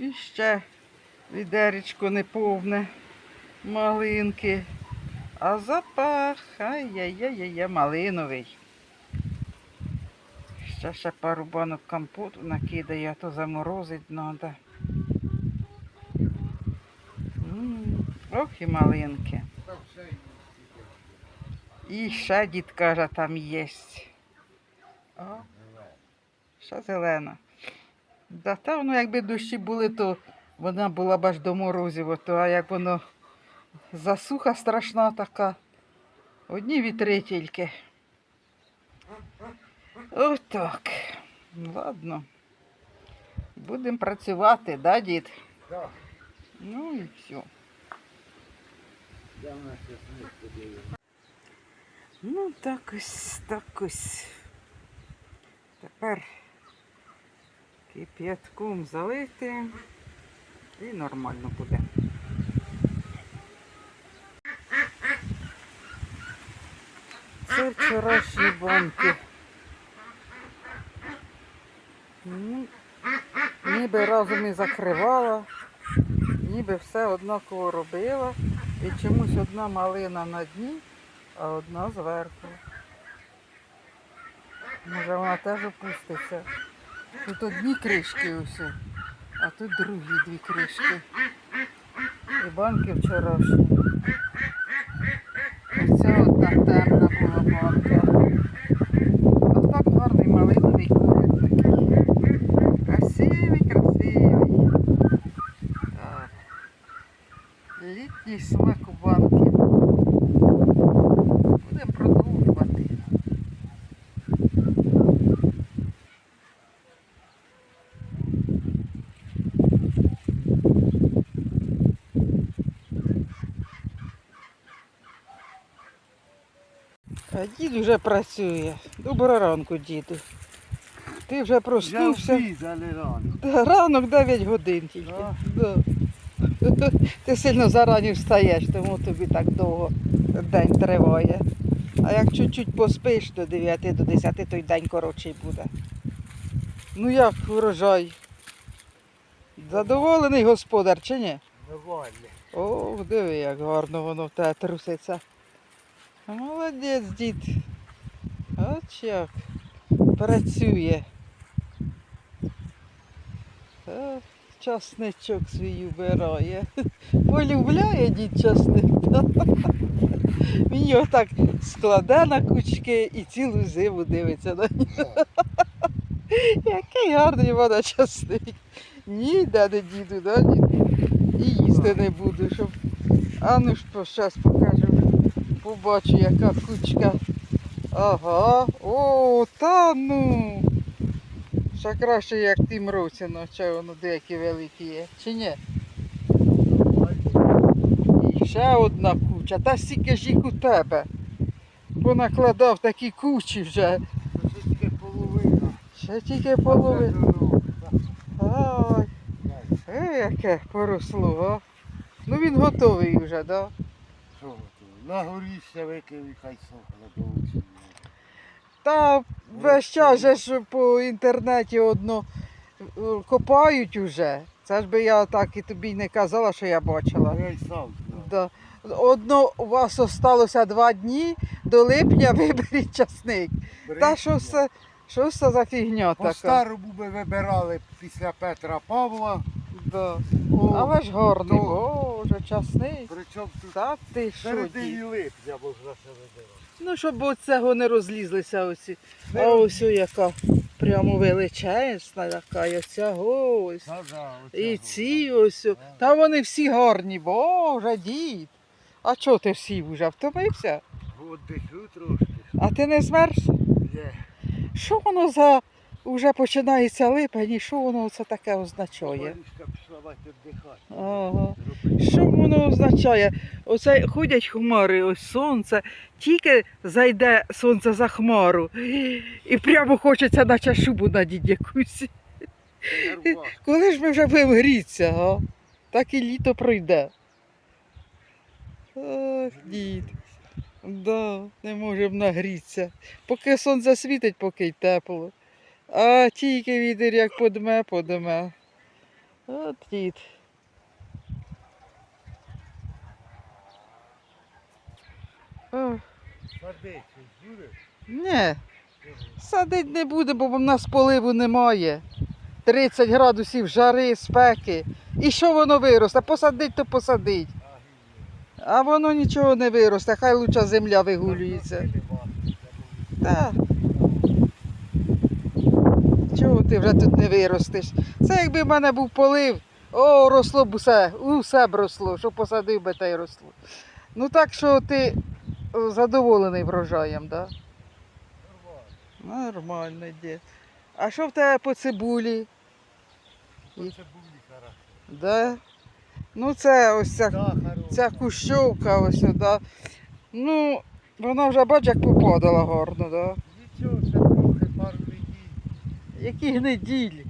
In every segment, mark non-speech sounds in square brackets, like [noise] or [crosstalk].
І ще відеречко неповне, малинки. А запах, ай-яй-яй-яй, малиновий. Ще ще пару банок компоту накидає, а то заморозить треба. Ох і малинки. І ще дід каже, там є. О, ще зелена. Да, та воно якби дощі були, то вона була б аж до морозів, то, а як воно засуха страшна така. Одні вітри тільки. Отак. Ладно. Будемо працювати, да, дід? Так. Ну і все. Ну, так ось, так ось. Тепер кип'ятком залити і нормально буде. Це вчорашні банки. Ну, ніби разом і закривала, ніби все однаково робила. І чомусь одна малина на дні, а одна зверху. Може вона теж опуститься. Тут одні кришки усе, а тут другі дві кришки. І банки вчорашні. Оця одна темна була банка. А так гарний малиновий курик такий. Красивий, красивий. Так. Літній смак у банки. Будемо продовжувати. А дід вже працює. Доброго ранку, діду. Ти вже проснувся. рано. Да, ранок 9 годин тільки. Да? Да. [laughs] Ти сильно зарані встаєш, тому тобі так довго день триває. А як чуть-чуть поспиш до 9 до 10, то й день коротший буде. Ну як урожай? Задоволений господар чи ні? Довольний. О, диви, як гарно воно в тебе труситься. Молодець, дід. От як працює. Часничок свій убирає. Полюбляє дід часник. Він його так складе на кучки і цілу зиму дивиться на нього. Який гарний вона часник. Ніде не діду, да. І їсти не буду, щоб. А ну ж зараз покажу. Побачу, яка кучка. Ага. О, та ну. Ще краще, як тим році, ну, чи воно деякі великі є. Чи ні? І ще одна куча. Та стільки ж їх у тебе. Понакладав такі кучі вже. Це тільки половина. Ще тільки половина. Дорога. Е, яке поросло, а? Ну він готовий вже, да? На горіще викив і хай сохне. Та весь час же ж по інтернеті одно е, копають уже. Це ж би я так і тобі не казала, що я бачила. Я й сам. Да. Одно у вас осталося два дні, до липня [laughs] виберіть часник. Та що це, що це за фігня По така? старому би вибирали після Петра Павла. Да. О, Але ж гарний, то- боже, часник. Причому тут Та ти що, середині дід? липня можна ще вибирати. Ну, щоб оцього не розлізлися оці. А ось о яка прямо величезна, яка і оця ось. Та да, оце І го. ці ось. о. Та вони всі гарні, боже, дід. А чого ти всі вже втомився? Отдихну трошки. А ти не змерз? Є. Що воно за уже починається липень, і що воно це таке означає? Ага. Що воно означає? Оце ходять хмари, ось сонце, тільки зайде сонце за хмару. І прямо хочеться наче шубу надіть якусь. Коли ж ми вже будемо грітися, а? Так і літо пройде. Ах, дід. Да, не можемо нагрітися. Поки сонце світить, поки й тепло. А тільки вітер як подме, подме. От дід. Садить, буде? ні, садить не буде, бо в нас поливу немає. 30 градусів жари, спеки. І що воно виросте? Посадить, то посадить. А воно нічого не виросте, хай лучше земля вигулюється. Так. Чого ти вже тут не виростеш? Це якби в мене був полив, о, росло б усе, усе б росло, що посадив би та й росло. Ну так що ти задоволений врожаєм, так? Да? Нормально, дід. А що в тебе по цибулі? Це були хорошо. Да? Ну це ось ця, Да, ця кущовка ось сюди. Ну, вона вже бач, як попадала гарно, да? Нічого, ще трохи пару неділь. Які неділі.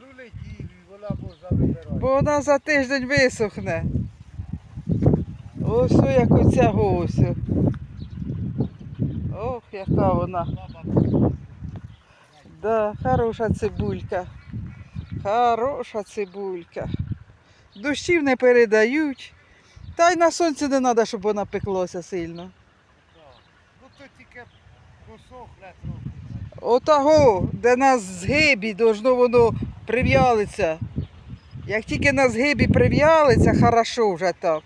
Ну неділю, вона можна вибирати. Бо вона за тиждень висохне. Ось як оця госю. Ох, яка вона. Да, хороша цибулька. Хороша цибулька. Дощів не передають. Та й на сонці не треба, щоб вона пеклося сильно. Ну то тільки посохне трохи. Отаго, де на згибі должно воно прив'ялиться. Як тільки на згибі прив'ялиться, хорошо вже так.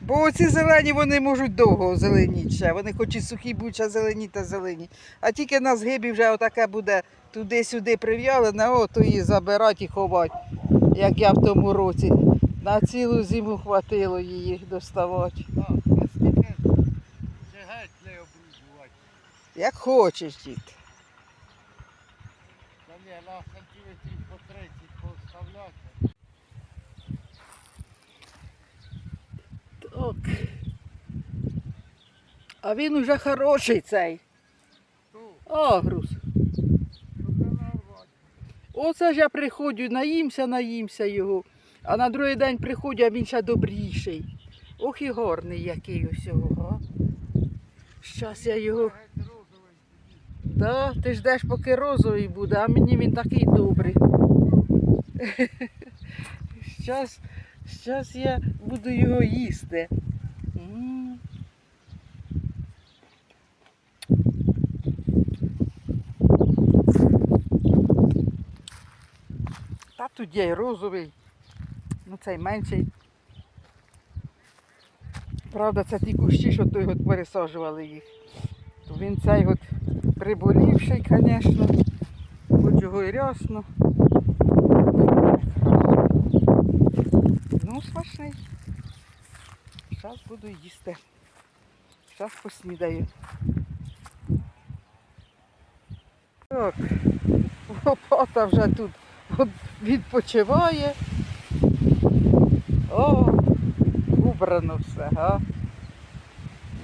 Бо оці зелені вони можуть довго зеленіти ще. Вони хоч і сухі будуть, ще зелені та зелені. А тільки на згибі вже отаке буде туди-сюди прив'ялене, о, то її забирати і ховати, як я в тому році. На цілу зиму хватило її доставати. Як хочеш, дід. Ні, на сантиметрів по 30 поставляти. Так. А він уже хороший цей. Агрус. Оце ж я приходжу, наїмся, наїмся його. А на другий день приходжу, а він ще добріший. Ох і гарний який а. Щас я його. Да, ти ждеш, поки розовий буде, а мені він такий добрий. [laughs] Щас, щас я буду його їсти. Та тут є розовий, ну цей менший. Правда, це ті кущі, що той от пересаджували їх. То він цей от приболівший, звісно, хоч його і рясно. Ну, смачний. Зараз буду їсти. Зараз поснідаю. Так, лопата вже тут відпочиває. О, убрано все, га?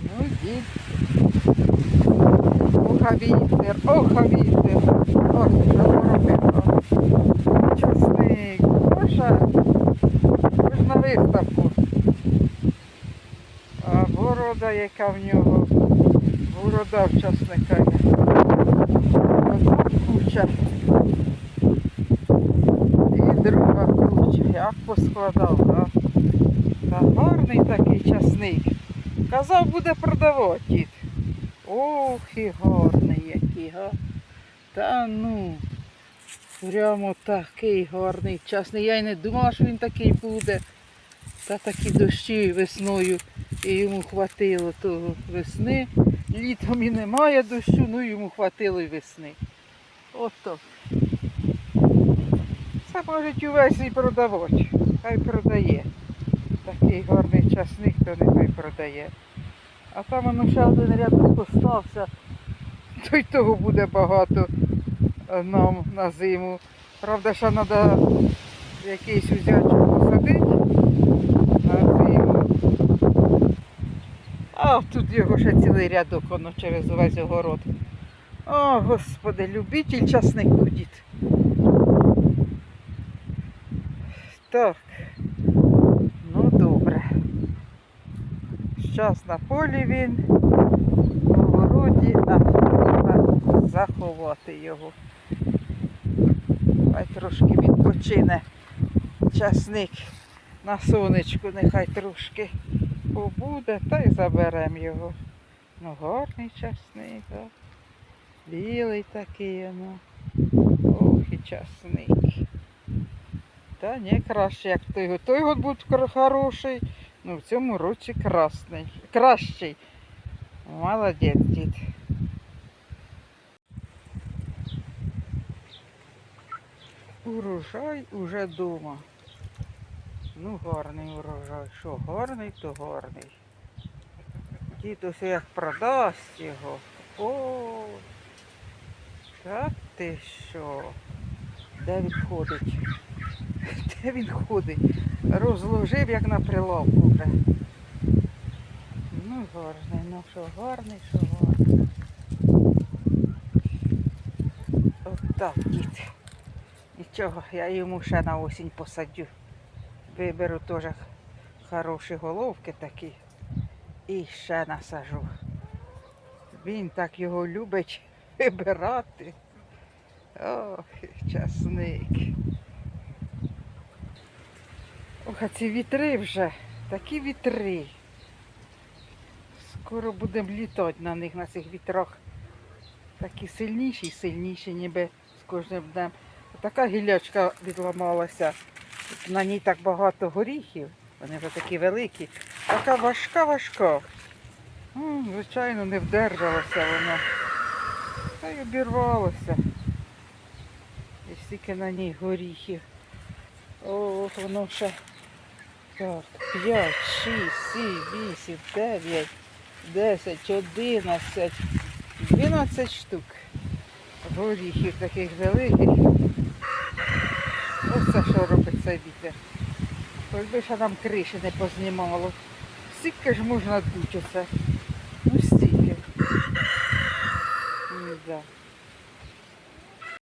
Ну, дід. Оха вітер, оха вітер. Ось вже поробив. Часник. Боже, ви ж на виставку. А борода, яка в нього. Борода в часника. Одна куча. І друга куча. Як поскладав, а? Та гарний такий часник. Казав, буде продавати. Ох, і гарний га. Та ну. Прямо такий гарний вчасний. Я й не думала, що він такий буде. Та такі дощі весною. І йому хватило того весни. Літом і немає дощу, ну йому хватило й весни. Ото. Це можуть увесь і продавати. Хай продає. Такий гарний часник, то нехай продає. А там воно ще один рядок остався. То й того буде багато е, нам на зиму. Правда, ще треба якийсь узячок посадити на зиму. А тут його ще цілий рядок, воно через увесь огород. О, господи, любитель часнику дід. Так. Ну добре. Зараз на полі він, в городі, а заховати його. Хай трошки відпочине часник на сонечку нехай трошки побуде, та й заберемо його. Ну, гарний часник, а. білий такий, ну. Ох, і часник. Та ні, краще, як той. Той був кр- хороший, ну в цьому році красний. Кращий. Молодець, дід. Урожай уже дома. Ну, гарний урожай. Що гарний, то гарний. Дід ось як продасть його. О, та ти що? Де він ходить? [laughs] Де він ходить? Розложив, як на прилавку вже. Ну, гарний, ну що гарний, що гарний. От так, дід. Нічого, я йому ще на осінь посадю. Виберу теж хороші головки такі. І ще насажу. Він так його любить [laughs] вибирати. Ох, часник. Ох, а ці вітри вже, такі вітри. Скоро будемо літати на них, на цих вітрах. Такі сильніші і сильніші, ніби з кожним днем. Така гілячка відламалася. На ній так багато горіхів. Вони вже такі великі. Така важка, важка. Звичайно, не вдержалося воно. Та й обірвалося. І стільки на ній горіхів. О, воно ще. Так, 5, 6, 7, 8, 9, 10, 11, 12 штук. Горіхів таких великих. Ось це що робить цей вітер. Хоч би ще нам криші не познімало. Стільки ж можна дуть оце. Ну стільки. Да.